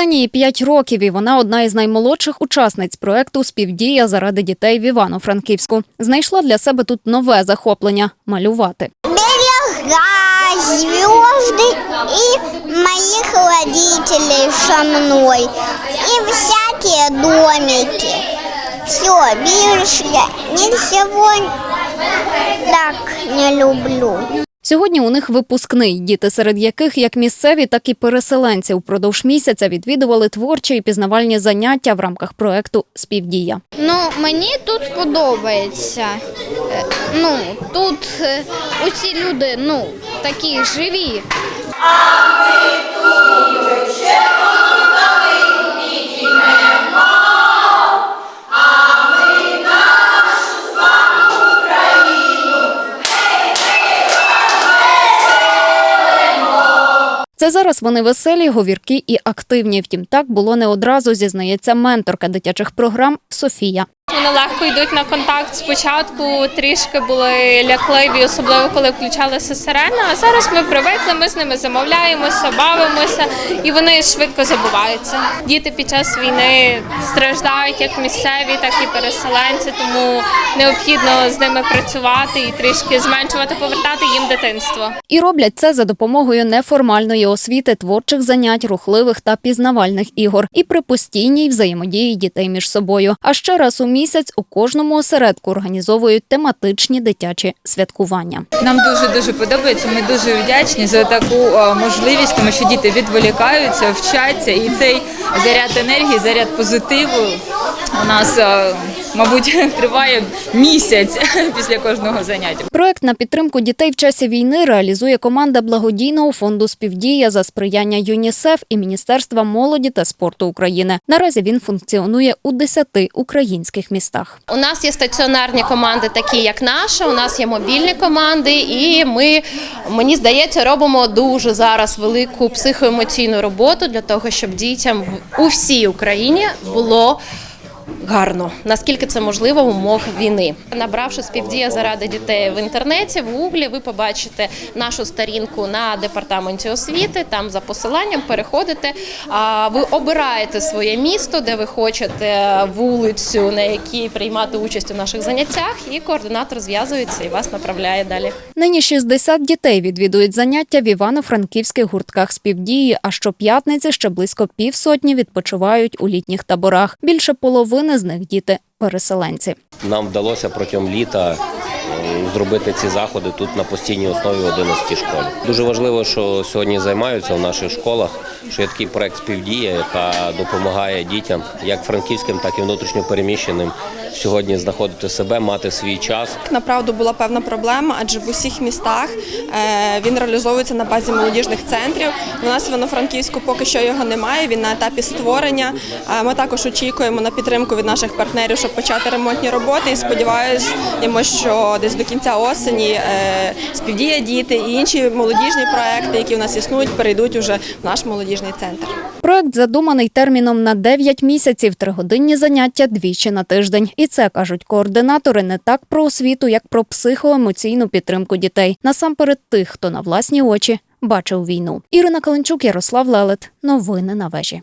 Ксенії 5 років, і вона одна із наймолодших учасниць проекту Співдія заради дітей в Івано-Франківську. Знайшла для себе тут нове захоплення малювати. берега, звезды и моих родителей со мной. И всякие домики. Все, больше я ничего так не люблю. Сьогодні у них випускний, діти, серед яких як місцеві, так і переселенці упродовж місяця відвідували творчі і пізнавальні заняття в рамках проекту Співдія. Ну, мені тут подобається. Е, Ну, тут е, усі люди ну, такі живі. Це зараз вони веселі, говіркі і активні. Втім, так було не одразу, зізнається менторка дитячих програм Софія. Вони легко йдуть на контакт. Спочатку трішки були лякливі, особливо коли включалася сирена. А зараз ми привикли, ми з ними замовляємося, бавимося, і вони швидко забуваються. Діти під час війни страждають як місцеві, так і переселенці, тому необхідно з ними працювати і трішки зменшувати, повертати їм дитинство. І роблять це за допомогою неформальної освіти, творчих занять, рухливих та пізнавальних ігор і при постійній взаємодії дітей між собою. А ще раз у місяць у кожному осередку організовують тематичні дитячі святкування. Нам дуже дуже подобається. Ми дуже вдячні за таку е, можливість, тому що діти відволікаються, вчаться, і цей заряд енергії, заряд позитиву у нас, е, мабуть, триває місяць після кожного заняття. Проект на підтримку дітей в часі війни реалізує команда благодійного фонду Співдія за сприяння ЮНІСЕФ і Міністерства молоді та спорту України. Наразі він функціонує у 10 українських містах. У нас є стаціонарні команди, такі як наша. У нас є мобільні команди, і ми мені здається робимо дуже зараз велику психоемоційну роботу для того, щоб дітям в- у всій Україні було. Гарно, наскільки це можливо в умовах війни. Набравши співдія заради дітей в інтернеті, в гуглі, ви побачите нашу сторінку на департаменті освіти. Там за посиланням переходите. Ви обираєте своє місто, де ви хочете вулицю, на якій приймати участь у наших заняттях, і координатор зв'язується і вас направляє далі. Нині 60 дітей відвідують заняття в івано-франківських гуртках співдії. А щоп'ятниці ще близько півсотні відпочивають у літніх таборах. Більше половини з них діти переселенці. Нам вдалося протягом літа зробити ці заходи тут на постійній основі в 11 школі. Дуже важливо, що сьогодні займаються в наших школах, що є такий проект співдія, яка допомагає дітям, як франківським, так і внутрішньопереміщеним, сьогодні знаходити себе, мати свій час. Направду була певна проблема, адже в усіх містах е, він реалізовується на базі молодіжних центрів. У нас в Івано-Франківську поки що його немає. Він на етапі створення. Е, Ми також очікуємо на підтримку від наших партнерів, щоб почати ремонтні роботи. І сподіваюся, що десь до кінця осені е, співдія діти і інші молодіжні проекти, які у нас існують, перейдуть уже в наш молодіжний центр. Проект задуманий терміном на 9 місяців, тригодинні заняття двічі на тиждень. І це кажуть координатори не так про освіту, як про психоемоційну підтримку дітей. Насамперед тих, хто на власні очі бачив війну. Ірина Каленчук, Ярослав Лелет. Новини на вежі.